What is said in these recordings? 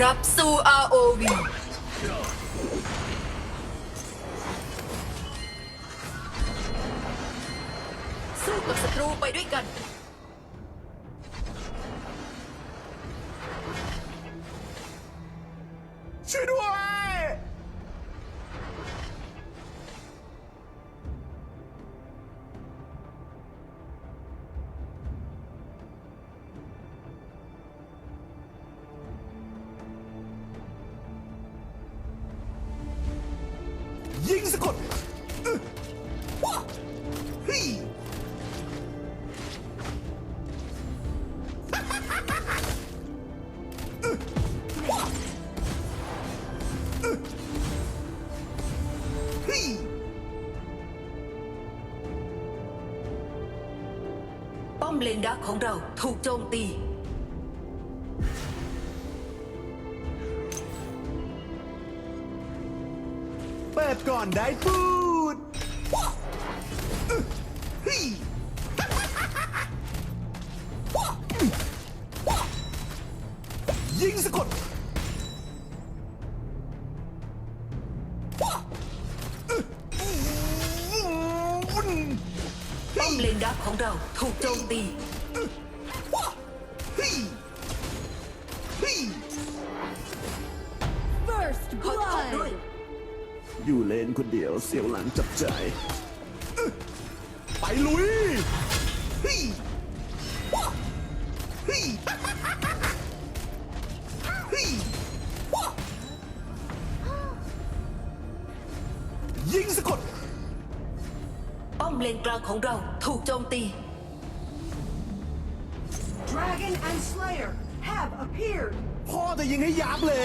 รับสู่ ROV สู้กับศัตรูไปด้วยกันช่วยด้วย ยิงสะกดอึ๊ะว้าฮีฮึป้อมเลนดักของเราถูกโจมตี ก่อนได้พูด ยิงสะกดป้อมเลนดักของเราถูกโจมตี อยู่เลนคนเดียวเสียวหลังจับใจ ไปลุยฮี่ว้าฮี่ฮี่ว้ายิงสะกดป้อมเลนกลางของเราถูกโจมตี Dragon and Slayer have appeared. พ่อจะยิงให้ยับเลย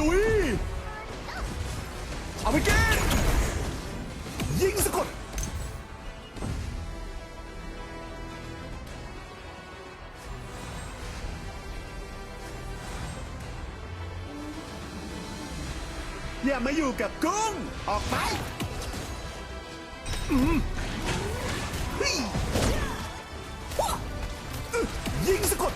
ลุย เอาไปแกนยิงสะกดอย่ามาอยู่กับกุ้ง ออกไปยิงสะกด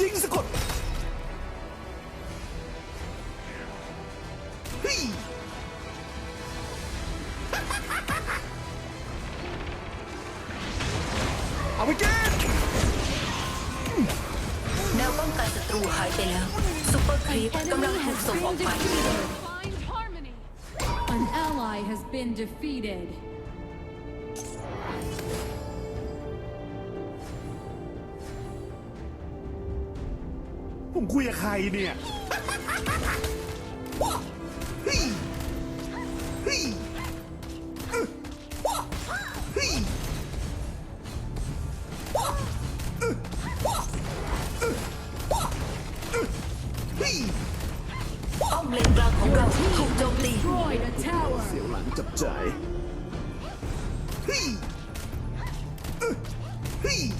ยิงสะกดฮี่เอาไปแกนแนวป้องกันศัตรูหายไปแล้วซุปเปอร์ครีป An กำลัง enemy ถูก has ส่งออก been ไป defeated. Find harmony. An ally has been defeated. ผมคุยกับใครเนี่ยว้าฮี่ฮี่อึว้าฮี่ว้าอึว้าอึว้าอึฮี่ป้อมเลนกลางของเราถูกโจมตี Destroyed a tower. เสียวหลังจับใจฮี่อึฮี่อึ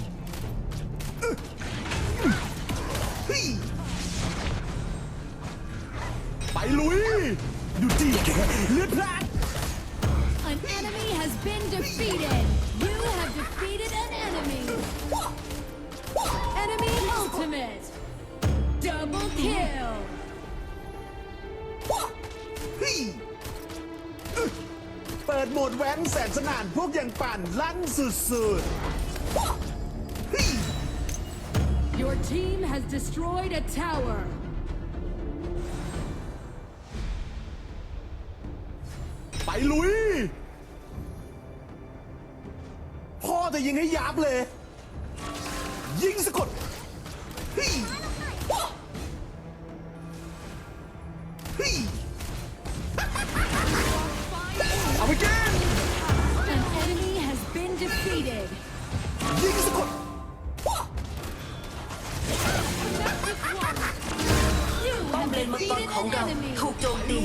แว้นแสนสนานพวกอย่างปั่นลั่นสุดๆเฮ้ย Your team has destroyed a tower. ไปลุย พ่อจะยิงให้ยับเลย ยิงสะกดเฮ้ย ถูกโจมตี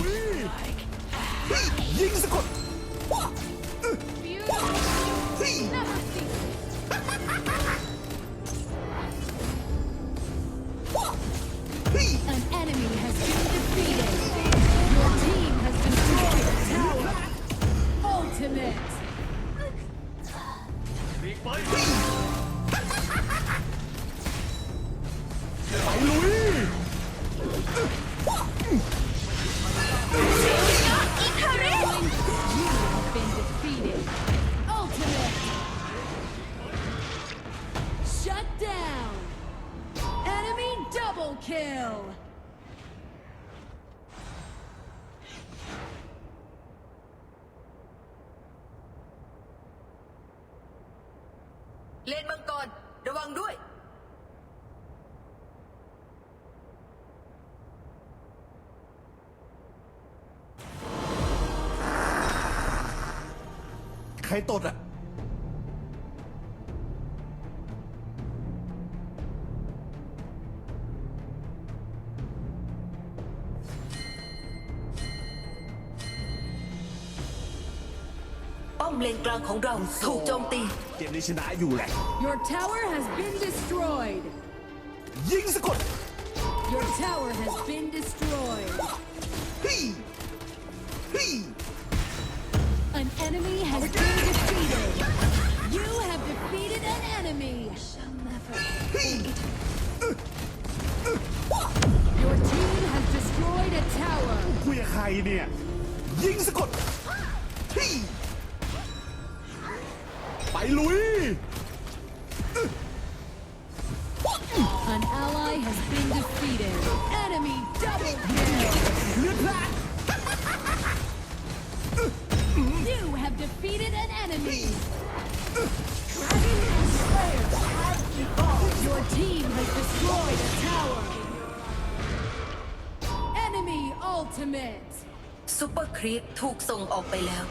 เฮ้ยยิงสะกดเฮ้ย Never เลนมังกร ระวังด้วย ใครตดอะ ป้อมเลนกลางของเราถูกโจมตี เกมนี้ชนะอยู่แหละ Your tower has been destroyed. ยิงสะกด Your tower has been destroyed. เฮ้ยเฮ้ย An enemy has been defeated. You have defeated an enemy. เฮ้ย Your team has destroyed a tower. คุยกับใครเนี่ยยิ ครีปถูกส่งออกไปแล้ว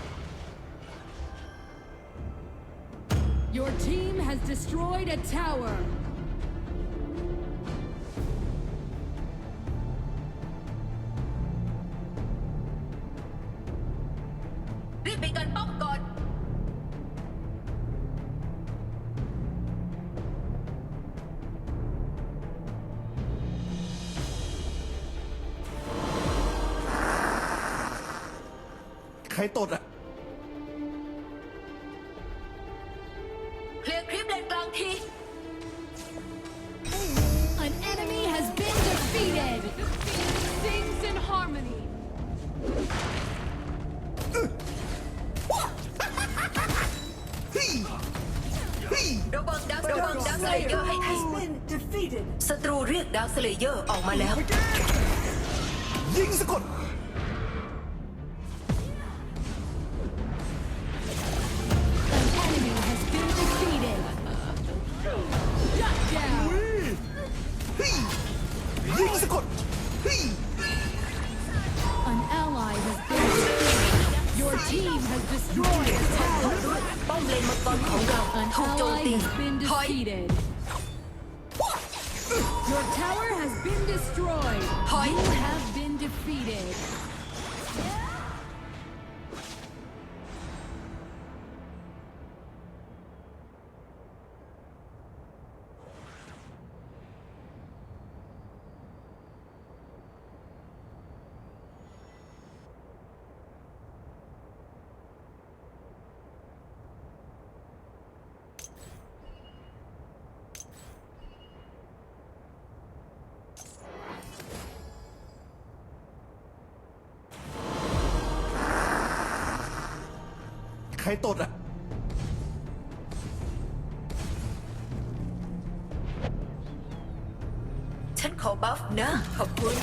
Your team has destroyed a tower. รีบไปกันป้อม ตดอะเคลียร์คลิปเลนกลางที An enemy has been defeated. Sings in harmony. เฮ้ยเฮ้ยระวังดักระวังดักสเลเยอร์ให้ทีศัตรูเรียกดักสเลเยอร์ออกมาแล้ว ยิงสะกด tower has been destroyed. Hi. You have been defeated. รตดอะ ฉันขอบัฟนะ ขอบคุณ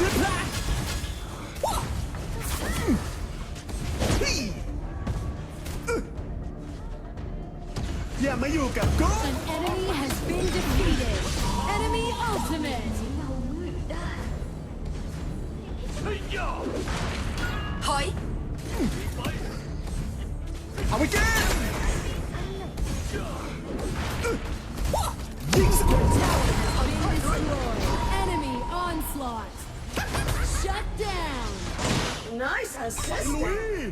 lướt ra Yamayuka, go! An enemy has been defeated. Enemy ultimate. Hỏi. Are we dead? Tower has been destroyed. Enemy onslaught. Shut down. Nice ไป assist ลุย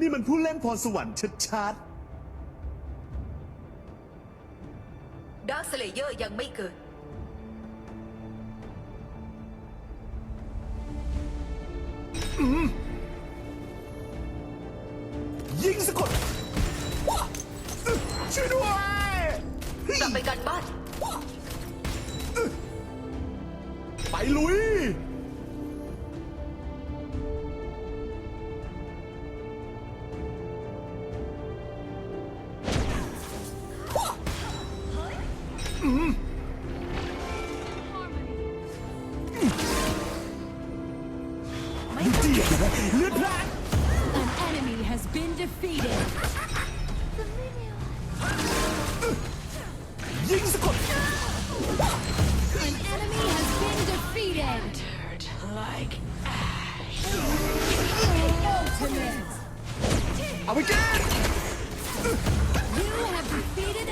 นี่มันผู้เล่นพรสวรรค์ชัดดาร์คสเลเยอร์ยังไม่เกิด ยิงสกุลช่วยด้วยกลับไปกันบ้าน ไปลุย ยิงสกุล An enemy has been defeated. Ultimate. เอาไปกิน You have defeated